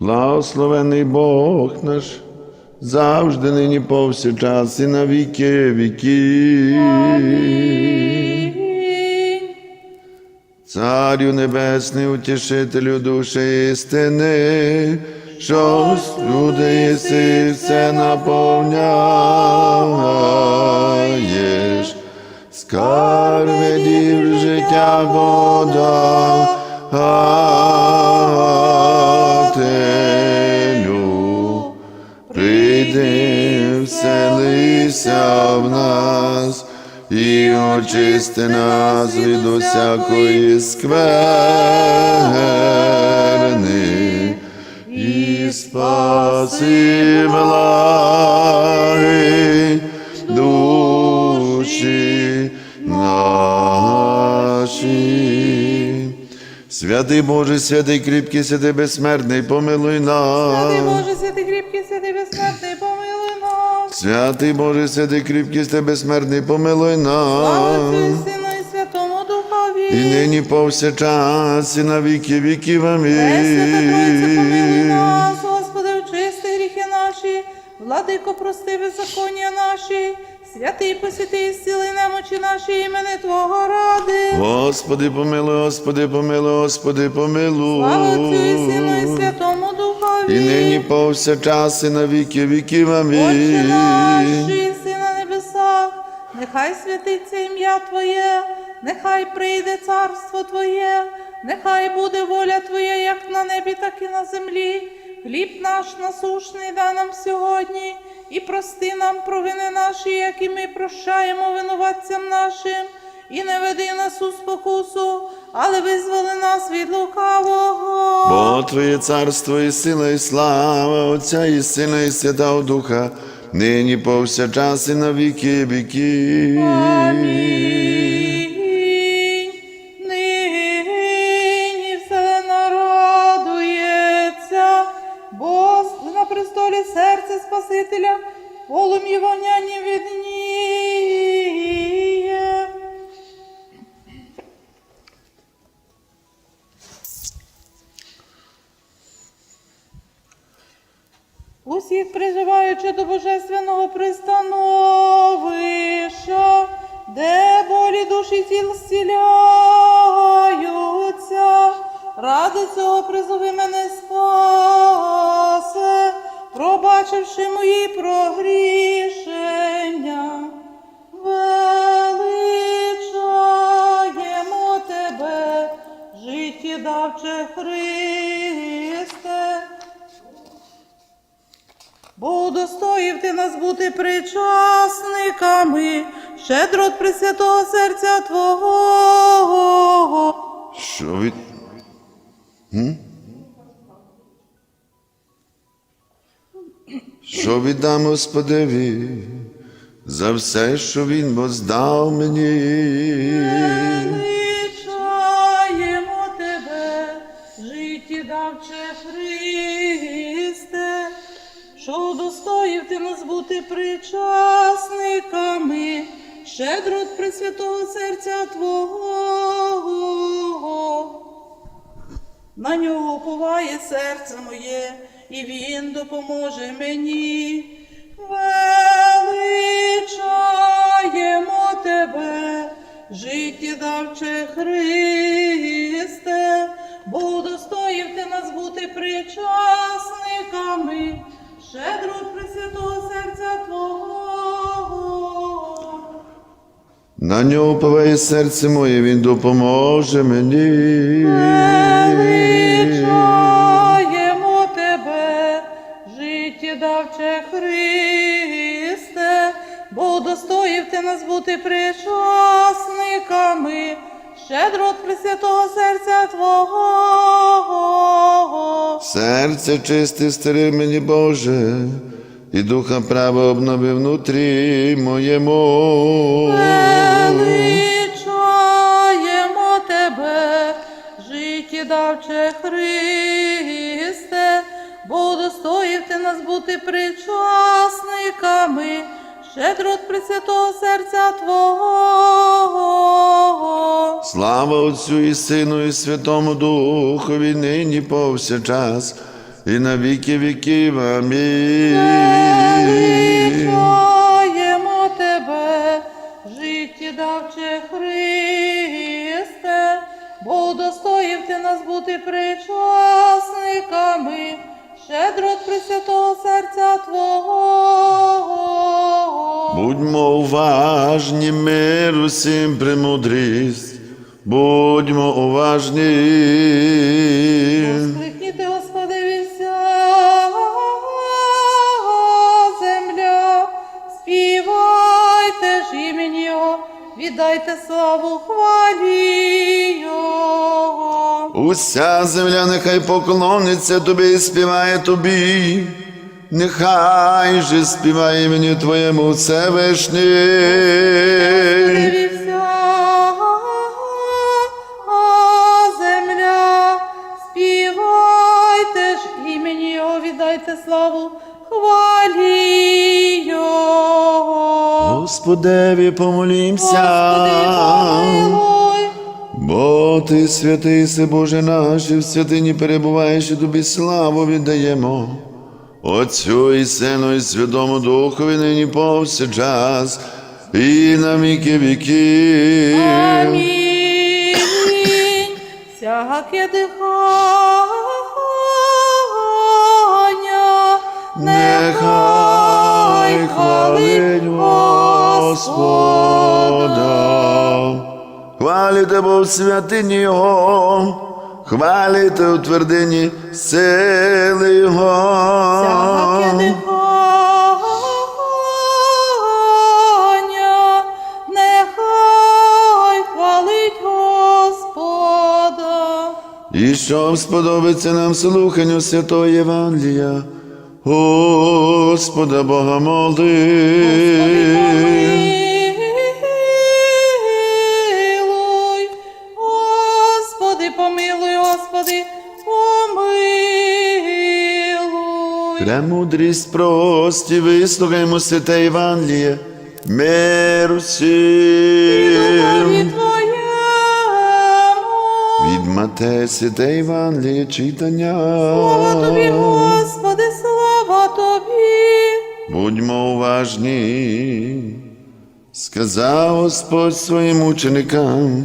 Благословений Бог наш, завжди нині повсякчас і на віки віків. Царю Небесний, утішителю душі істини, що люди єси все наповняєш, скарби дів життя подателю, вселися в нас і очисти нас від усякої скверни, і спаси благи душі наші. Святий Боже, святий кріпкий, святий безсмертний, помилуй нас. Святий кріпкий, святий. Святий Боже, святий кріпкий, святий безсмертний, помилуй нас. і нині повсякчас, і на віки віків. Амінь. нас, Господи, очисти гріхи наші, владико, прости беззаконня наші, святий посвятий, зціли немочі наші, імени Твого ради. Господи, помилуй, Господи, помилуй, Господи, помилуй. Слава Отцю і Сину і Святому. І нині повсякчас, і на віки віків. Амінь. наш, на небесах, нехай святиться ім'я Твоє, нехай прийде царство Твоє, нехай буде воля Твоя, як на небі, так і на землі. Хліб наш насушний дай нам сьогодні, і прости нам провини наші, як і ми прощаємо винуватцям нашим, і не веди нас у спокусу, але визволи нас від лукавого. Бо Твоє царство і сила, і слава Отця і Сина, і Святого Духа, нині повсякчас, і на віки віків. Амінь. До божественного пристановища, де болі душі тіл зціляються, ради цього призови мене спасе, пробачивши мої прогрішення. Величаємо тебе, життєдавче Христе. Бо удостоїв ти нас бути причасниками, щедро Пресвятого серця Твого. Що від... М? Що віддам Господеві за все, що Він воздав мені. Нас бути причасниками, щедро от Пресвятого серця Твого. На нього уповає серце моє, і він допоможе мені. Величаємо тебе, життєдавче Христе, бо удостоїв ти нас бути причасниками, щедро Пресвятого серця Твого. На нього повеє серце моє, Він допоможе мені. Величаємо тебе, життєдавче Христе, бо удостоїв ти нас бути причасниками, щедро от Пресвятого серця Твого. Серце чисте стери мені, Боже, і духа право обнови внутрі моєму. Величаємо тебе, життєдавче Христе, бо удостоїв ти нас бути причасниками, щедро от Пресвятого серця Твого. Слава Отцю і Сину, і Святому Духові, нині повсякчас, і на віки віків. Амінь. Величаємо тебе, життєдавче Христе, бо удостоїв ти нас бути причасниками, щедрот Пресвятого серця Твого. Будьмо уважні, мир усім премудрість. Будьмо уважні. Скликніте, Господи, вся земля, співайте ж імені Його, віддайте славу хвалі Його. Уся земля нехай поклониться тобі і співає тобі. Нехай же співає імені Твоєму Всевишній. Славу хвалі Його. Господеві помолімся. Господи. Бо ти святий, си Боже наш, і в святині перебуваєш і тобі славу віддаємо. Отцю і Сину, і Святому Духові нині повсякчас, і на віки віків. Амінь. Всяке дихання Нехай хвалить Господа. Хвалите Бо в святині Його, хвалите у твердині сили Його. Нехай хвалить Господа. І щоб сподобиться нам слуханню святого Євангелія, Господа Бога моли. Премудрість прості, вислухаймо святе Євангеліє, мир усім. Від Матея святе Євангеліє читання. Слава Тобі, Господи, слава Тобі. Будьмо уважні, сказав Господь своїм ученикам,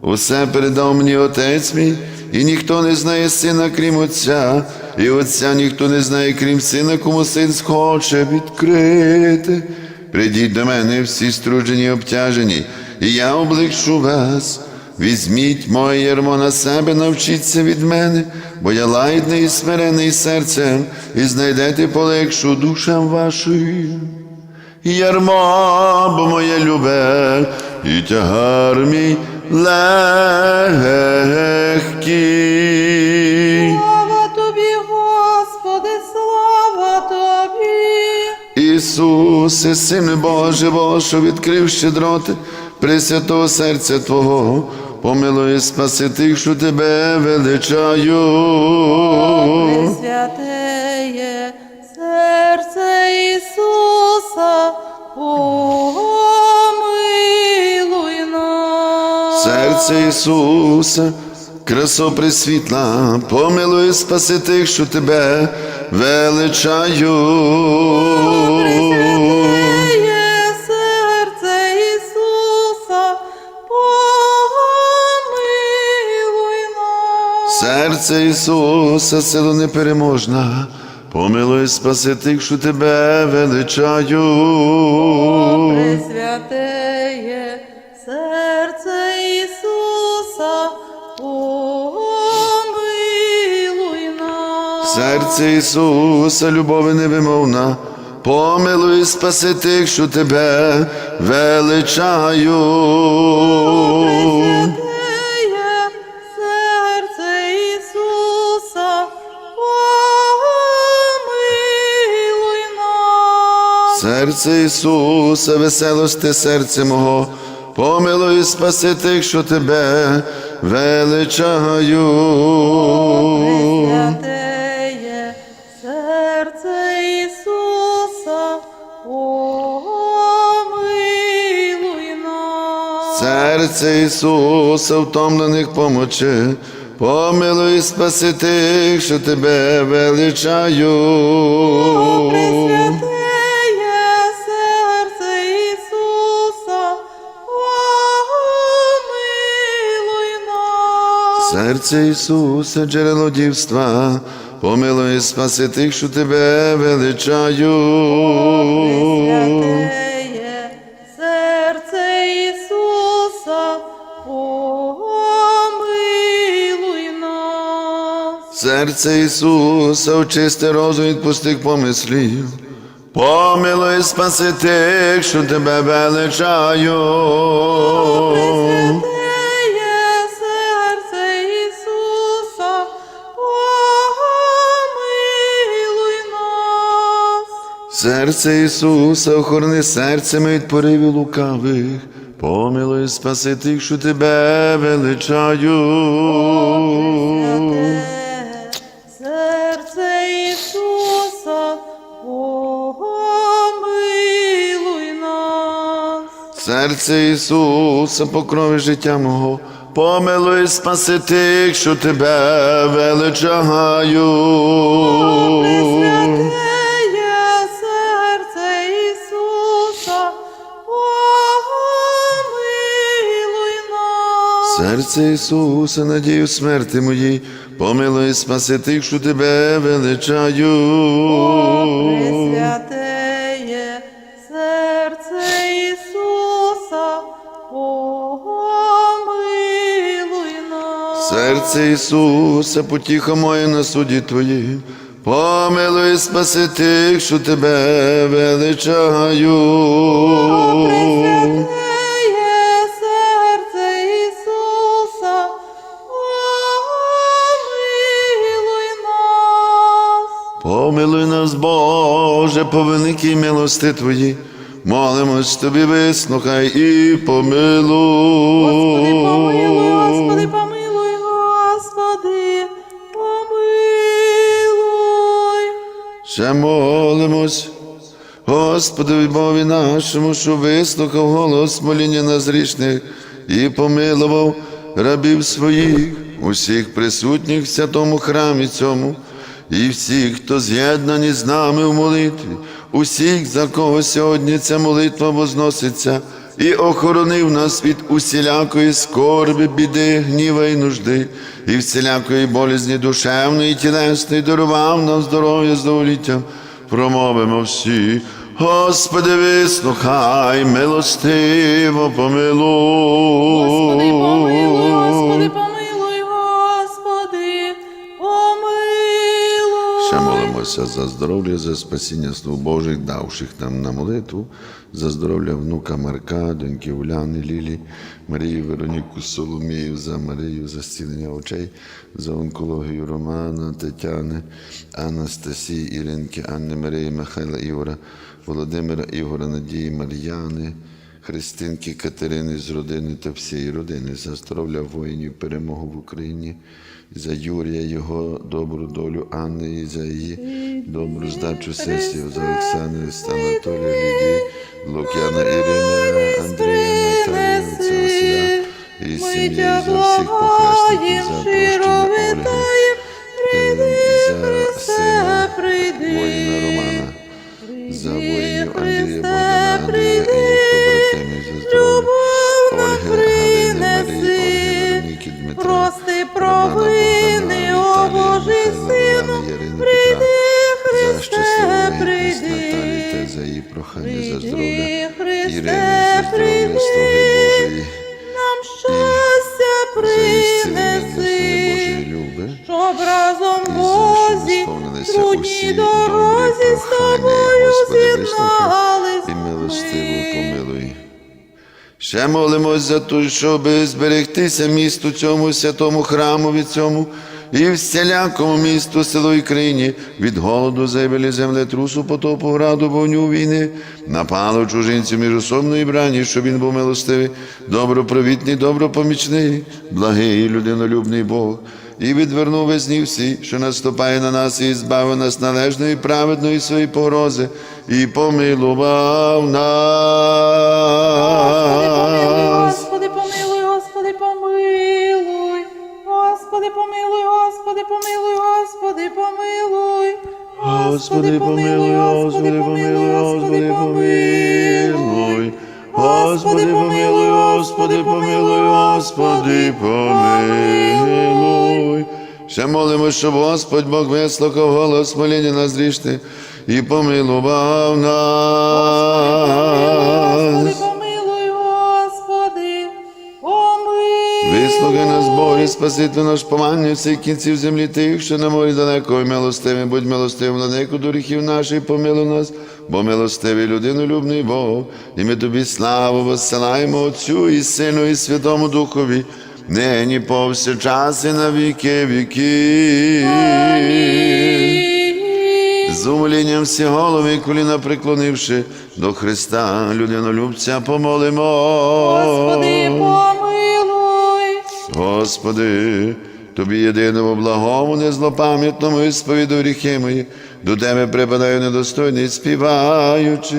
усе передав мені Отець мій, і ніхто не знає сина, крім Отця, і Отця ніхто не знає, крім сина, кому син схоче відкрити. Придіть до мене всі струджені обтяжені, і я облегшу вас. Візьміть моє ярмо на себе, навчіться від мене, бо я лагідний і смирений серцем, і знайдете полегшу душам вашим. Ярмо, бо моє любе, і тягар мій легкий. Ісусе, Син живого, що відкрив щедроти Пресвятого серця Твого, помилуй і спаси тих, що Тебе величаю. Пресвятеє серце Ісуса, помилуй нас. Серце Ісуса, красо пресвітла, помилуй і спаси тих, що Тебе величаю. Серце Ісуса, сила непереможна, помилуй спаси тих, що Тебе величаю. Пресвятеє серце Ісуса, помилуй нас. Серце Ісуса, любові невимовна, помилуй спаси тих, що Тебе величаю. Пресвятеє Серце Ісуса, веселости серце мого, помилуй і спаси тих, що Тебе величаю. Серце Ісуса, помилуй нас. Серце Ісуса, втомлених помочи, Помилуй, спаси тих, що тебе величаю. Серце Ісуса, джерело дівства, помилуй, спаси тих, що тебе величаю. Серце Ісуса, помилуй нас. Серце Ісуса, очисти розум від пустих помислів. Помилуй, спаси тих, що тебе величаю. Серце Ісуса, охорони серцями від поривів лукавих. Помилуй, спаси тих, що тебе величаю. Серце Ісуса, помилуй нас. Серце Ісуса, покрови життя мого, помилуй, спаси тих, що тебе величаю. Серце Ісуса, надію смерти моїй, помилуй, спаси тих, що тебе величаю. Пресвятеє серце Ісуса, помилуй нас. Серце Ісуса, потіха моя на суді Твоїм, помилуй, спаси тих, що тебе величаю. Пресвятеє великій милости Твої, молимось Тобі, вислухай і помилуй. Господи, помилуй, Господи, помилуй, Господи, помилуй. Ще молимось, Господи Бові нашому, що вислухав голос моління назрішних і помилував рабів своїх, усіх присутніх в святому храмі цьому, і всіх, хто з'єднані з нами в молитві, усіх, за кого сьогодні ця молитва возноситься, і охоронив нас від усілякої скорби, біди, гніва і нужди, і всілякої болізні душевної і тілесної дарував нам здоров'я з доволіттям. Промовимо всі, Господи, вислухай, милостиво помилуй. Господи, помилуй, Господи, помилуй, молимося за здоров'я, за спасіння слуг Божих, давших нам на молитву, за здоров'я внука Марка, доньки Уляни, Лілі, Марії, Вероніку, Соломію, за Марію, за зцілення очей, за онкологію Романа, Тетяни, Анастасії, Іринки, Анни Марії, Михайла Ігора, Володимира Ігора, Надії, Мар'яни. Христинки Катерини з родини та всієї родини за здоров'я воїнів, перемогу в Україні, за Юрія, його добру долю Анни і за її добру здачу сесію, за Оксану та Анатолія Лідії, Лук'яна Ірина, Андрія, Наталію, Василя і сім'ї за всіх похресників, за Божої, Нам щастя принеси, щоб разом Бозі трудній дорозі з тобою з'єднались. і милостиво помилуй. Ще молимось за те, щоб зберегтися місту цьому святому храму від цьому і всілякому місту, село і країні від голоду, забелі, землетрусу, потопу, граду, вогню, війни, напало чужинців міжособної брані, щоб він був милостивий, добропровітний, добропомічний, благий, людинолюбний Бог. І відвернув весь дні всі, що наступає на нас, і збавив нас належної, праведної своєї погрози, і помилував нас. Господи, помилуй. Господи, помилуй, Господи, помилуй, Господи, помилуй. Господи, помилуй, Господи, помилуй, Господи, помилуй. Ще молимо, щоб Господь Бог вислухав голос моління нас грішних і помилував нас. Помилуй. Нас, Боже, спаситель наш помання всіх кінців землі тих, що на морі далеко і милостивим, будь милостивим на до гріхів наших, помилуй нас, бо милостивий людинолюбний Бог, і ми тобі славу воссилаємо Отцю і Сину, і Святому Духові, нині повсякчас і на віки віки. З умолінням всі голови і коліна приклонивши до Христа, людинолюбця, помолимо. Господи, помилуй. Господи, тобі єдиному благому, незлопам'ятному і сповіду гріхи мої, до тебе припадаю недостойний, співаючи.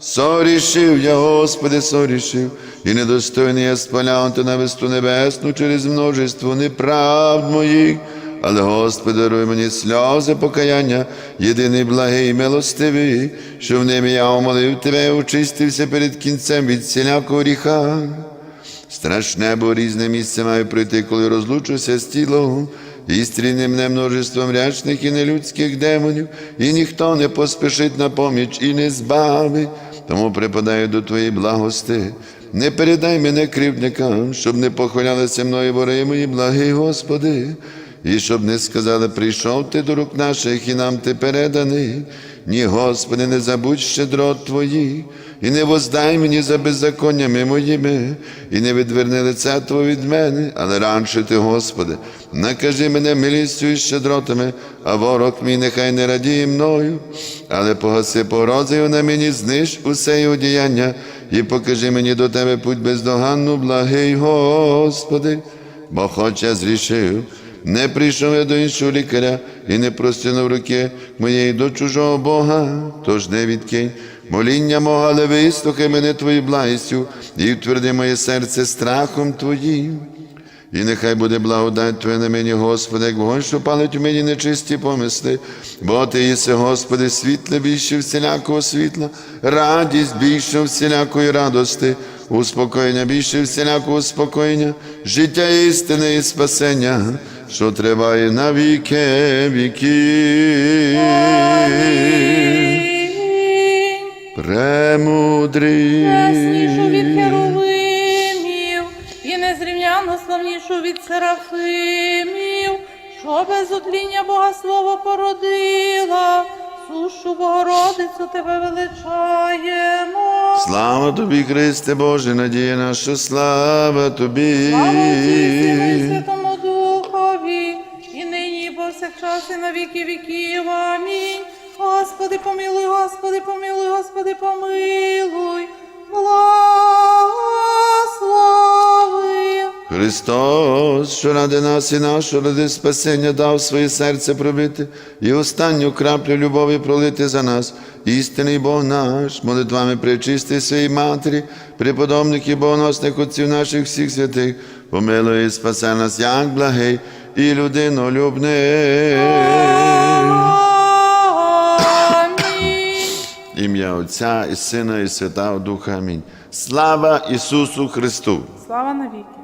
Сорішив я, Господи, сорішив, і недостойний я спаляв ти на весту небесну через множество неправд моїх. Але, Господи, даруй мені сльози покаяння, єдиний благий і милостивий, що в небі я умолив тебе, очистився перед кінцем від всілякого гріха. Страшне, бо різне місце маю пройти, коли розлучуся з тілом, і стріне мене множеством рячних і нелюдських демонів, і ніхто не поспішить на поміч і не збавить. Тому припадаю до Твоєї благости. Не передай мене кривдникам, щоб не похвалялися мною вори мої, благий Господи, і щоб не сказали, прийшов ти до рук наших, і нам ти переданий. Ні, Господи, не забудь щедрот Твоїх, і не воздай мені за беззаконнями моїми, і не відверни лице Твого від мене, але раніше Ти, Господи, накажи мене милістю і щедротами, а ворог мій нехай не радіє мною, але погаси погрозою на мені, зниж усе його діяння, і покажи мені до Тебе путь бездоганну, благий Господи, бо хоч я зрішив. Не прийшов я до іншого лікаря і не простягнув руки моєї до чужого Бога, тож не відкинь моління мого, але вислухай мене Твоєю благістю і втверди моє серце страхом Твоїм. І нехай буде благодать Твоя на мені, Господи, як вогонь, що палить у мені нечисті помисли, бо Ти єси, Господи, світле більше всілякого світла, радість більше всілякої радости, успокоєння більше всілякого успокоєння, життя істини і спасення, що триває на віки віки. Премудрий. Яснішу від херовимів і незрівняно славнішу від серафимів, що без утління Бога Слово породила, сушу Богородицю тебе величаємо. Слава тобі, Христе Боже, надія наша, слава тобі. Слава Святому і на віки віків. Амінь. Господи, помилуй, Господи, помилуй, Господи, помилуй, благослови. Христос, що ради нас і нашого ради спасення дав своє серце пробити і останню краплю любові пролити за нас, істинний Бог наш, молитвами причисти своїй матері, преподобників богоносних отців наших всіх святих, помилуй і спасе нас, як благий і людинолюбний. Амінь. Ім'я Отця і Сина, і Святого Духа. Амінь. Слава Ісусу Христу! Слава навіки.